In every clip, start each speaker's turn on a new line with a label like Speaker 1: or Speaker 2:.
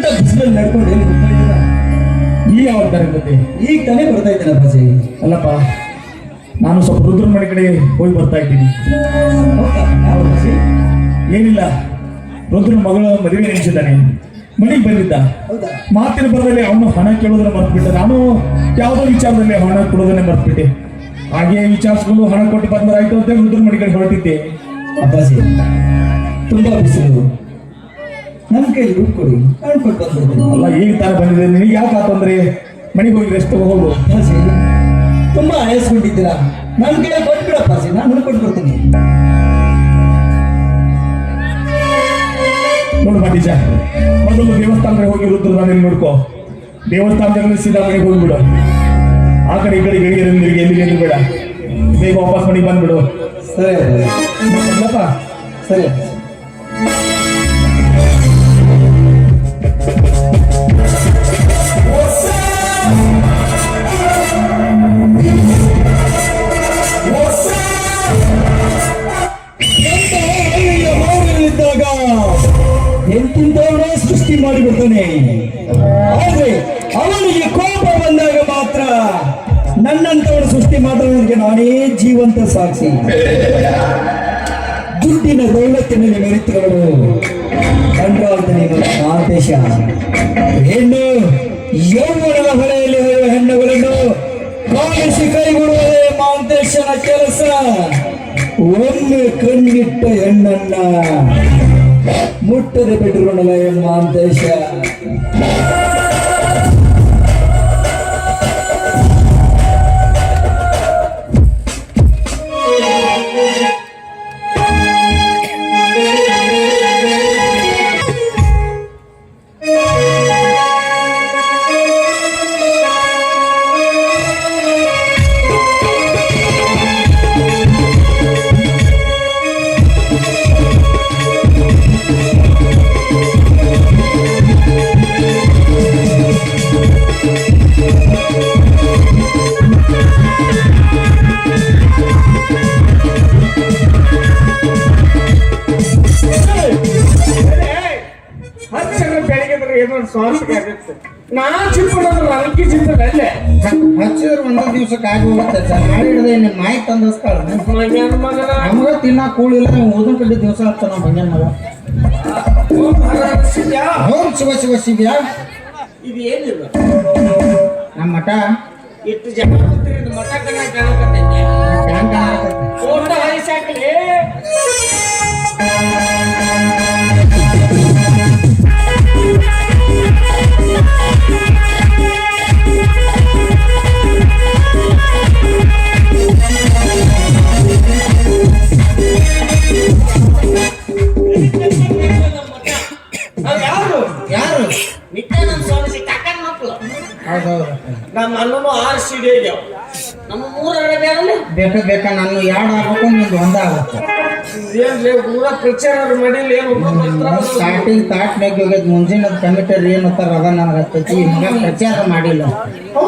Speaker 1: ಇಂಥ ಬಿಸಿಲಲ್ಲಿ ನಡ್ಕೊಂಡು ಎಲ್ಲಿ ಹೋಗ್ತಾ ಇದ್ದೀರಾ?
Speaker 2: ಈ ಯಾವ
Speaker 1: ಈಗ ತಾನೇ ಬರ್ತಾ ಇದ್ದೇನೆ
Speaker 2: ಅಲ್ಲಪ್ಪ ನಾನು ಸ್ವಲ್ಪ ರುದ್ರ ಮನೆ ಕಡೆ ಹೋಗಿ ಬರ್ತಾ ಇದ್ದೀನಿ. ಏನಿಲ್ಲ ರುದ್ರನ ಮಗಳ ಮದುವೆ ನಿಲ್ಲಿಸಿದ್ದಾನೆ ಮನೆಗೆ ಬಂದಿದ್ದ.
Speaker 1: ಹೌದಾ?
Speaker 2: ಮಾತಿನ ಬರದಲ್ಲಿ ಅವನು ಹಣ ಕೇಳೋದನ್ನ ಮರ್ತ್ಬಿಟ್ಟೆ. ನಾನು ಯಾವುದೋ ವಿಚಾರದಲ್ಲಿ ಹಣ ಕೊಡೋದನ್ನೇ ಮರ್ತ್ಬಿಟ್ಟೆ. ಹಾಗೆ ವಿಚಾರಿಸ್ಕೊಂಡು ಹಣ ಕೊಟ್ಟು ಬಂದರಾಯ್ತು ಅಂತ ರುದ್ರ ಮನೆ ಕಡೆ ಹೊರಟಿದ್ದೆ.
Speaker 1: ಅಪ್ಪಾಜಿ ತುಂಬಾ ಬಿಸಿಲು. ನನ್ನ ಕೈಲಿ ದುಡ್ಡು ಕೊಡಿ. ನಾನು ಕೊಟ್ಟು ಬಂದ್ಬಿಡ್ತೀನಿ
Speaker 2: ಅಲ್ಲ ಈಗ ತಾನೇ ಬಂದಿದೆ. ನಿನಗೆ ಯಾಕೆ ಆತಂದ್ರೆ ಮನೆಗೆ ಹೋಗಿ ರೆಸ್ಟ್ ಹೋಗು.
Speaker 1: ಅಪ್ಪಾಜಿ ತುಂಬ ಆಯಸ್ಕೊಂಡಿದ್ದೀರಾ ನನ್ನ ಕೈಲಿ ಕೊಟ್ಬಿಡ ಅಪ್ಪಾಜಿ ನಾನು ಕೊಟ್ಟು ಕೊಡ್ತೀನಿ
Speaker 2: ನೋಡು ಮಾಟೀಜ ಮೊದಲು ದೇವಸ್ಥಾನಕ್ಕೆ ಹೋಗಿ ರುದ್ರದಾನಲ್ಲಿ ನೋಡ್ಕೋ. ದೇವಸ್ಥಾನದಲ್ಲಿ ಸೀದಾ ಮನೆಗೆ ಹೋಗ್ಬಿಡು. ಆ ಕಡೆ ಈ ಕಡೆ ಗೆಳೆಯರು ನಿನಗೆ ಎಲ್ಲಿ ಎಲ್ಲಿ ಬೇಡ ಬೇಗ ವಾಪಸ್ ಮನೆಗೆ ಬಂದ್ಬಿಡು.
Speaker 1: ಸರಿ
Speaker 2: ಅಲ್ಲಪ್ಪ
Speaker 1: ಸರಿ. ಎಂತಿಂತವನೇ ಸೃಷ್ಟಿ ಮಾಡಿಬಿಡ್ತಾನೆ ಆದ್ರೆ ಅವನಿಗೆ ಕೋಪ ಬಂದಾಗ ಮಾತ್ರ ನನ್ನಂತವನು ಸೃಷ್ಟಿ ಮಾಡೋದಕ್ಕೆ ನಾನೇ ಜೀವಂತ ಸಾಕ್ಷಿ. ದುಡ್ಡಿನ ದೌಲತ್ತಿನಲ್ಲಿ ಮೆರಿತುಗಳು ಆದೇಶ ಹೆಣ್ಣು ಯೌವನದ ಹೊಳೆಯಲ್ಲಿ ಹರಿಯುವ ಹೆಣ್ಣುಗಳನ್ನು ಕಾಣಿಸಿ ಕೈಗೊಡುವುದೇ ಮಾಂತೇಶನ ಕೆಲಸ. ಒಮ್ಮೆ ಕಣ್ಣಿಟ್ಟ ಹೆಣ್ಣನ್ನ ಮುಟ್ಟದೆ ಬಿಟ್ಟುಕೊಂಡಲ್ಲ ಮಾಂತೇಶ
Speaker 2: ಸ್ವಾರಸ್ಯ ಆಗುತ್ತೆ ನಾ ಚಿಪ್ಪಡೋದು ನನಗೆ ಚಿಪ್ಪದ ಅಲ್ಲೇ
Speaker 3: ಹಚ್ಚಿದ್ರೆ ಒಂದೊಂದು ದಿವ್ಸಕ್ಕೆ ಆಗಿ ಹೋಗುತ್ತೆ ಸರ್. ನಾಳೆ ಹಿಡ್ದೆ ನಿಮ್ಮ ಮಾಯಿ ತಂದಿಸ್ತಾಳ.
Speaker 2: ಮಗನ ಮಗನ
Speaker 3: ನಮಗ ತಿನ್ನ ಕೂಳಿಲ್ಲ ನೀವು ಓದನ್ ಕಡ್ಡಿ ದಿವಸ ಆಗ್ತಾನ ನಾವು ಬಂಜನ್ ಮಗ. ಹೋಮ್ ಶಿವ ಶಿವ ಶಿವ್ಯ.
Speaker 2: ಇದು ಏನಿಲ್ಲ
Speaker 3: ನಮ್ಮ ಮಠ.
Speaker 2: ಎಷ್ಟು ಜನ ಮಠ ಕಣ ಕಾಣಕತ್ತೈತೆ. ಫೋಟೋ ಹಾಕ್ಲಿ ಯಾರು ನಮ್ಮ
Speaker 3: ಬೇಕ ಬೇಕ ನಾನು ಎರಡು ಆಗ್ಬೇಕು ಒಂದ ಆಗುತ್ತೆ.
Speaker 2: ಏನ್ಲೇ ಊರ ಪ್ರಚಾರ ಮಾಡಿಲ್ಲ ಏನು
Speaker 3: ಸ್ಟಾರ್ಟಿಂಗ್ ತಾಟ್ ಮ್ಯಾಗ ಹೋಗ್ಯದ ಮುಂಜಿನ ಕಮಿಟರ್ ಏನು ಅಂತಾರ ಅದ ನನಗೆ ಹತ್ತೈತಿ. ಪ್ರಚಾರ ಮಾಡಿಲ್ಲ.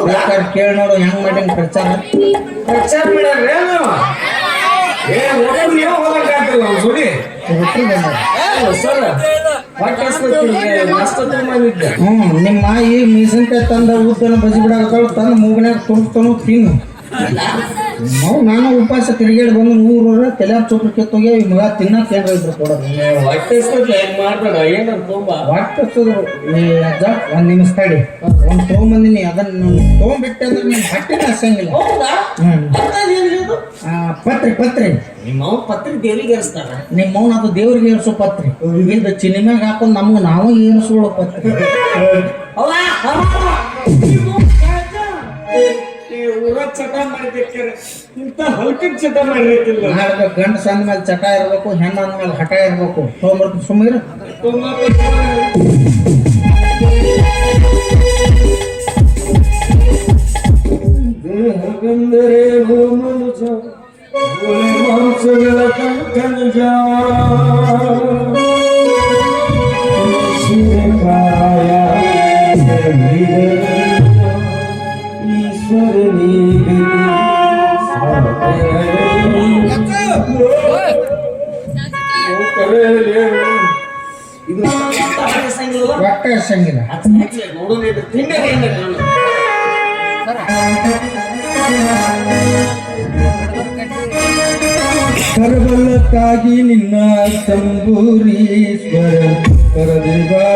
Speaker 3: ಬೇಕಾದ್ರೆ ಕೇಳಿ ನೋಡು ಹೆಂಗ್ ಮಾಡಿನ ಪ್ರಚಾರ?
Speaker 2: ಪ್ರಚಾರ ಮಾಡ್ಯಾರ ಏನು ನೀವು ಹೋಗಕ್ಕಾಗ್ತಿಲ್ಲ ಸುಡಿ ಸರ್.
Speaker 3: ಹ್ಮ್ ನಿಮ್ಮ ಮಾಯಿ ಮೀಸನ್ಕಾಯಿ ತಂದ ಉದ್ದನ ಬಜಿ ಬಿಡಾಕತ್ತಾಳ ತಂದು ಮೂಗನ್ಯಾಗ ತುರ್ತಾನು ತಿನ್ನು. ನಾವು ನಾನು ಉಪವಾಸ ತಿರುಗಾಡಿ ಬಂದು ನೂರ ತಲೆ ಚೋಟ್ರು ಕೆತ್ತೋಗಿ ಮಗ ತಿನ್ನಕ್ಕೆ ಏನ್ರ ಇದ್ರು ಕೊಡೋದು?
Speaker 2: ಹೊಟ್ಟೆ
Speaker 3: ಅಜ್ಜ ಒಂದ್ ನಿಮಿಷ ತಡಿ. ಒಂದ್ ತೊಗೊಂಬಂದಿನಿ ಅದನ್ನ ತೊಗೊಂಡ್ಬಿಟ್ಟೆ ಅಂದ್ರೆ ನೀನ್ ಹಟ್ಟಿನ ಹಸಂಗಿಲ್ಲ ಆ, ಪತ್ರಿ ಪತ್ರಿ.
Speaker 2: ನಿಮ್ಮ ಪತ್ರಿ ದೇವ್ರಿಗೆ ಏರಿಸ್ತಾರ?
Speaker 3: ನಿಮ್ಮ ಅದು ದೇವ್ರಿಗೆ ಏರ್ಸೋ ಪತ್ರಿ. ಇದು ಚಿನಿಮ್ಯಾಗ ಹಾಕೊಂಡು ನಮ್ಗೆ ನಾವು ಏರ್ಸೋಳು ಪತ್ರಿ.
Speaker 2: ಚಟ ಮಾಡಿದ್ದಕ್ಕೆ ಇಂಥ ಹಲ್ಕನ್ ಚಟ ಮಾಡಿರ್ತಿಲ್ಲ.
Speaker 3: ನಾಳೆ ಗಂಡಸ ಅಂದ್ಮೇಲೆ ಚಟ ಇರಬೇಕು ಹೆಣ್ಣು ಅಂದ್ಮೇಲೆ ಹಠ ಇರಬೇಕು. ತೊಗೊಂಬರ್ತೀನಿ ಸುಮ್ಮನೆ
Speaker 2: ದೇಹವೆಂದರೆ ಮನುಜ ಒಲೆ ಮಾಂಸಗಳ ಕಂಕನಿಜ ಶಿವಕಾಯ ಈಶ್ವರನಿಗೆ ಇದು
Speaker 3: ಒಟ್ಟ ಹೊಟ್ಟೆ ಹಸಂಗಿಲ್ಲ
Speaker 1: ಕರಬಲಕ್ಕಾಗಿ ನಿನ್ನ ತಂಬೂರೀಶ್ವರ ಕರದಿರಬಾರ್ದು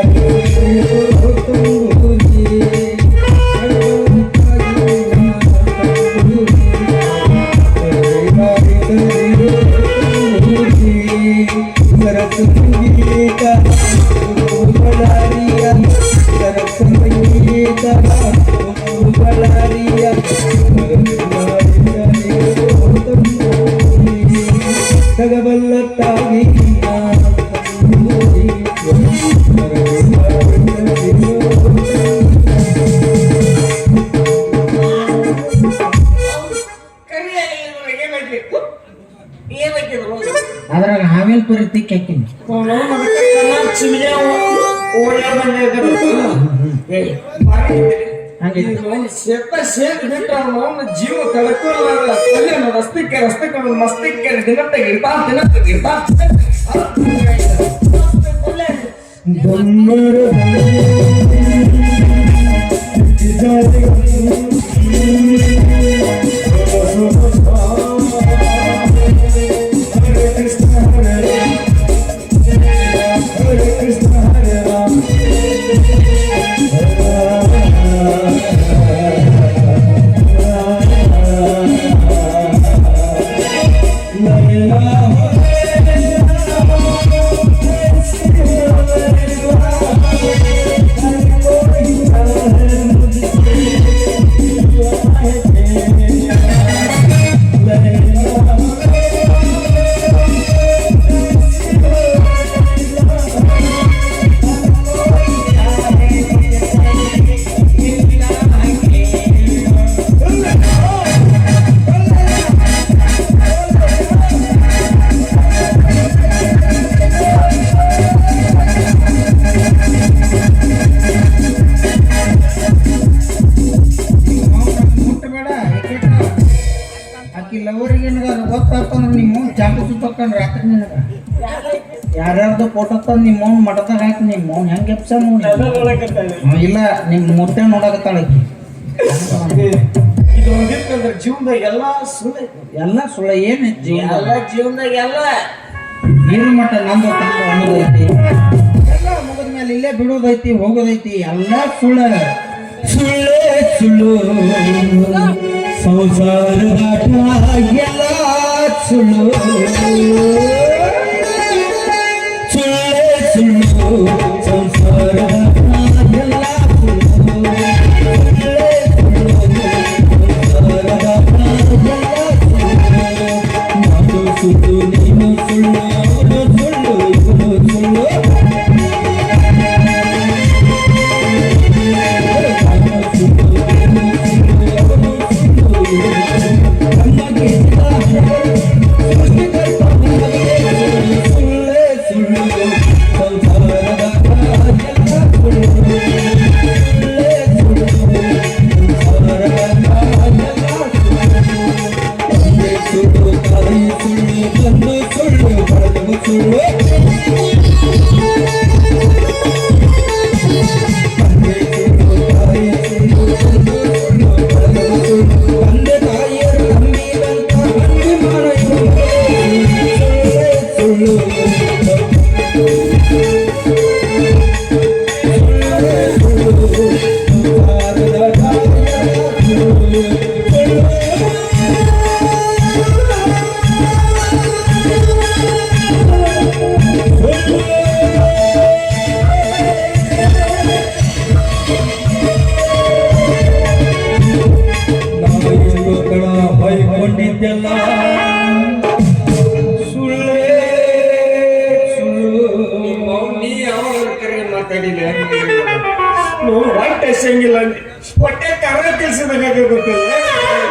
Speaker 1: ಬಳ್ಳಾರಿಯ ತಗಬಲ್ಲ ತಾಗಿ
Speaker 3: ಅದ್ರಾಗ ಹಾವೇಲ್ ಪರಿ ಬಿಟ್ಟ ಹಂಗೈತಿ
Speaker 2: ಜೀವ ಕಳ್ಕೊಳ್ಳ ರಸ್ತಿಕ್ಕೆ ರಸ್ತಿಕ್ಕೆ ಮಸ್ತಿಕ್ಕೆ ದಿನ ತೆಗಿರ್ತಾ ದಿನ ತೆಗಿರ್ತಾ
Speaker 3: ಮುಟ್ಟಬೇಡ ಯಾರ್ಯಾರ್ದು ಫೋಟೋ ತಂದು ನಿಮ್ಮ ಮೌನ್ ಮಠದಾಗ ಹಾಕಿ ನಿಮ್ಮ ಮೌನ್ ಹೆಂಗೆ ಎಪ್ಸ ನೋಡಿ ಇಲ್ಲ ನಿಮ್ಮ ಮುಟ್ಟೆ ನೋಡಕತ್ತಾಳ. ಆಕಿ
Speaker 2: ಇದು ಒಂದಿತ್ತಂದ್ರೆ ಜೀವನದಾಗ ಎಲ್ಲಾ ಸುಳ್ಳು
Speaker 3: ಎಲ್ಲ ಸುಳ್ಳ ಏನೈತಿ ಜೀವನ
Speaker 2: ಎಲ್ಲ ಜೀವನದಾಗ ಎಲ್ಲ.
Speaker 3: ನೀರು ಮಟ್ಟ ನಂದು ತಂದು ಅನ್ನೋದೈತಿ. ಎಲ್ಲ ಮುಗಿದ ಮೇಲೆ ಇಲ್ಲೇ ಬಿಡೋದೈತಿ ಹೋಗೋದೈತಿ ಎಲ್ಲ ಸುಳ್ಳ.
Speaker 1: ಸುಳ್ಳೇ ಸುಳ್ಳು. ಸಂಸಾರದಾಟ ಎಲ್ಲ ಸುಳ್ಳು ಸುಳ್ಳೇ. ಸುಳ್ಳು ಬೈಕೊಂಡಿದ್ದೆಲ್ಲ ಸುಳ್ಳೇ ಸುಳ್ಳು
Speaker 2: ನೀ ಕರೆ ಮಾತಾಡಿಲ್ಲ ನೋಡು ಹೊಟ್ಟೆ ಹಸಂಗಿಲ್ಲ ಹೊಟ್ಟೆ ಕರ ಗೊತ್ತಿಲ್ಲ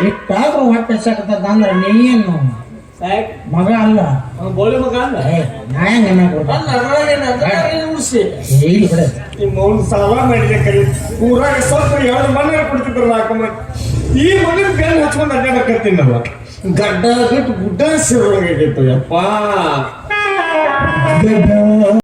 Speaker 3: ಇಟ್ಟಾದ್ರೂ ಹೊಟ್ಟೆ ಸಾಕತ್ತದ ಅಂದ್ರೆ ನೀನು ಮಗ ಅಲ್ಲ
Speaker 2: ಬೋಳಿ ಮಗ ಅಲ್ಲ
Speaker 3: ನಾ ಹೆಂಗ್
Speaker 2: ಉಳ್ಸಿ
Speaker 3: ಏ, ಬಿಡ
Speaker 2: ನಿಮ್ಮ ಅವ್ನು ಸಾಲ ಮಾಡಿದೆ ಕರಿ ಊರಾಗ ಸ್ವಲ್ಪ ಎರಡು ಮನೆ ಕೊಡ್ತಿದ್ರು ನಾಲ್ಕು ಮಂದಿ ಈ ಮಗನ ಬೆನ್ನು ಹಚ್ಕೊಂಡು ಅಡ್ಡಾಡಕತ್ತೀನಲ್ಲ ಗಡ್ಡ ಬಿಟ್ಟು ಗುಡ್ಡ ಸಿರೊಳಗಾಗೈತೆ ಯಪ್ಪ
Speaker 1: ಗಡ್ಡ